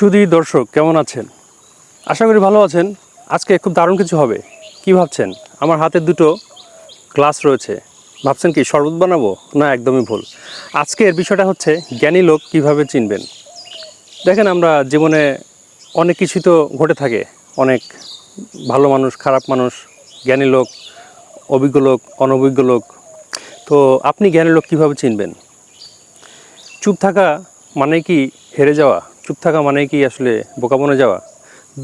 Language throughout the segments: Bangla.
সুধী দর্শক, কেমন আছেন? আশা করি ভালো আছেন। আজকে খুব দারুণ কিছু হবে। কি ভাবছেন? আমার হাতে দুটো গ্লাস রয়েছে। ভাবছেন কি, শরবত বানাবো? না, একদমই ভুল। আজকের বিষয়টা হচ্ছে, জ্ঞানী লোক কীভাবে চিনবেন? দেখেন, আমরা জীবনে অনেক কিছু তো ঘটে থাকে। অনেক ভালো মানুষ, খারাপ মানুষ, জ্ঞানী লোক, অভিজ্ঞ লোক, অনভিজ্ঞ লোক। তো আপনি জ্ঞানী লোক কীভাবে চিনবেন? চুপ থাকা মানে কি হেরে যাওয়া? চুপ থাকা মানে কি আসলে বোকা বনে যাওয়া?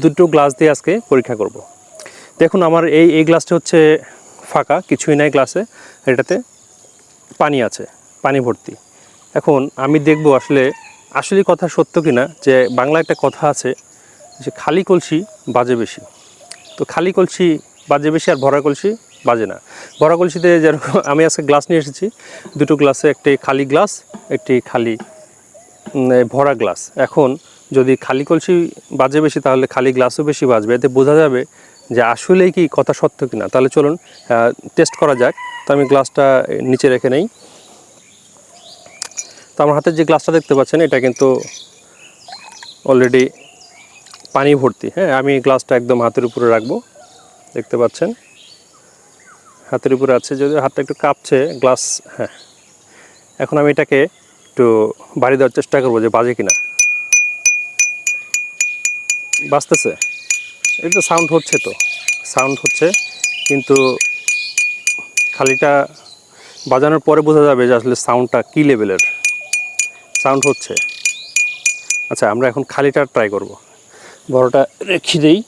দুটো গ্লাস দিয়ে আজকে পরীক্ষা করব। দেখুন, আমার এই এই গ্লাসটা হচ্ছে ফাঁকা, কিছুই নাই গ্লাসে। এটাতে পানি আছে, পানি ভর্তি। এখন আমি দেখব আসলে আসলে কথা সত্য কি না যে বাংলা একটা কথা আছে যে খালি কলসি বাজে বেশি। তো খালি কলসি বাজে বেশি আর ভরা কলসি বাজে না। ভরা কলসিতে যেরকম আমি আজকে গ্লাস নিয়ে এসেছি, দুটো গ্লাসে একটি খালি গ্লাস, একটি খালি ভরা গ্লাস এখন যদি খালি কলসি বাজে বেশি, তাহলে খালি গ্লাসও বেশি বাজবে। এতে বোঝা যাবে যে আসলেই কি কথা সত্য কি না তাহলে চলুন টেস্ট করা যাক। তো আমি গ্লাসটা নিচে রেখে নেই। তো আমার হাতের যে গ্লাসটা দেখতে পাচ্ছেন, এটা কিন্তু অলরেডি পানি ভর্তি। হ্যাঁ আমি গ্লাসটা একদম হাতের উপরে রাখব। দেখতে পাচ্ছেন? হাতের উপরে আছে, যদি হাতটা একটু কাঁপছে গ্লাস হ্যাঁ। এখন আমি এটাকে একটু বাড়ি দেওয়ার চেষ্টা করব যে বাজে কিনা। বাজতেছে। এটা সাউন্ড হচ্ছে তো। সাউন্ড হচ্ছে, কিন্তু খালিটা বাজানোর পরে বোঝা যাবে যে আসলে সাউন্ডটা কী লেভেলের সাউন্ড হচ্ছে। আচ্ছা আমরা এখন খালিটা ট্রাই করব। বড়টা রেখে দেই।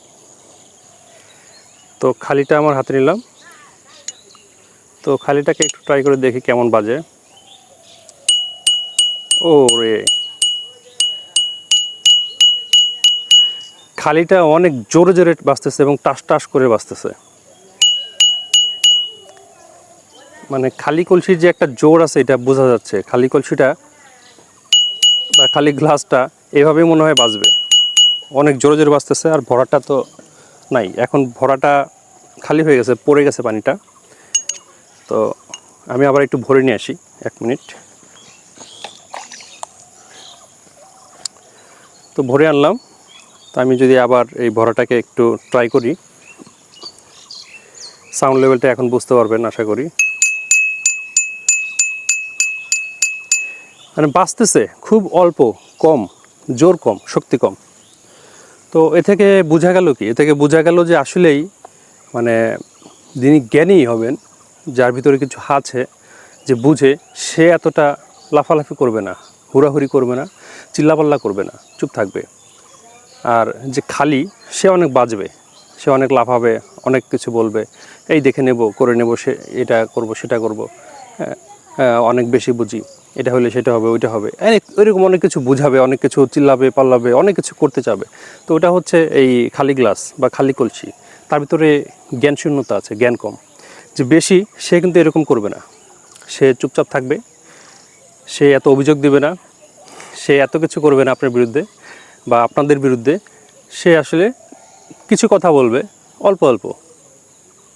তো খালিটা আমার হাতে নিলাম। তো খালিটাকে একটু ট্রাই করে দেখি কেমন বাজে। ও রে খালিটা অনেক জোরে জোরে বাঁচতেছে এবং টাস টাস করে বাজতেছে। মানে খালি কলসির যে একটা জোর আছে এটা বোঝা যাচ্ছে। খালি কলসিটা বা খালি গ্লাসটা এভাবেই মনে হয় বাজবে। অনেক জোরে জোরে বাজতেছে আর ভরাটা তো নাই। এখন ভরাটা খালি হয়ে গেছে, পড়ে গেছে পানিটা। তো আমি আবার একটু ভরে নিয়ে আসি, এক মিনিট। তো ভরে আনলাম। তো আমি যদি আবার এই ভরাটাকে একটু ট্রাই করি সাউন্ড লেভেলটা এখন বুঝতে পারবেন, আশা করি। মানে বাঁচতেছে, খুব অল্প, কম, জোর কম, শক্তি কম। তো এ থেকে বোঝা গেল কি? এ থেকে বোঝা গেল যে আসলেই মানে যিনি জ্ঞানী হবেন, যার ভিতরে কিছু আছে যে বুঝে সে এতটা লাফালাফি করবে না। হুড়াহুড়ি করবে না চিল্লাপাল্লা করবে না চুপ থাকবে। আর যে খালি সে অনেক বাজবে সে অনেক লাফাবে অনেক কিছু বলবে এই দেখে নেব করে নেব সে এটা করব সেটা করব। হ্যাঁ, অনেক বেশি বুঝি এটা হলে সেটা হবে ওইটা হবে। এ- ওইরকম অনেক কিছু বুঝাবে অনেক কিছু চিল্লাবে পাল্লাবে অনেক কিছু করতে চাবে। তো ওটা হচ্ছে এই খালি গ্লাস বা খালি কলসি। তার ভিতরে জ্ঞান শূন্যতা আছে জ্ঞান কম। যে বেশি সে কিন্তু এরকম করবে না। সে চুপচাপ থাকবে সে এত অভিযোগ দেবে না, সে এত কিছু করবে না আপনার বিরুদ্ধে বা আপনাদের বিরুদ্ধে, সে আসলে কিছু কথা বলবে, অল্প অল্প।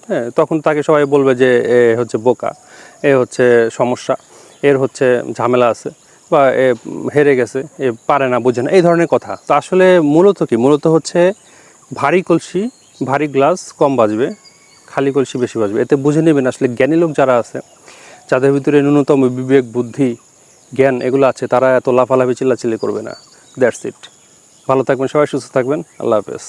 হ্যাঁ তখন তাকে সবাই বলবে যে, এ হচ্ছে বোকা, এ হচ্ছে সমস্যা, এর হচ্ছে ঝামেলা আছে বা এ হেরে গেছে, এ পারে না, বোঝে না, এই ধরনের কথা। তো আসলে মূলত কি? মূলত হচ্ছে ভারী কলসি, ভারী গ্লাস কম বাজবে, খালি কলসি বেশি বাজবে। এতে বুঝে নেবেন আসলে জ্ঞানী লোক যারা আছে, যাদের ভিতরে ন্যূনতম বিবেক, বুদ্ধি জ্ঞান এগুলো আছে, তারা এত লাফালাফি, চিল্লাচিল্লি করবে না। দ্যাটস ইট ভালো থাকবেন সবাই, সুস্থ থাকবেন। আল্লাহ হাফেজ।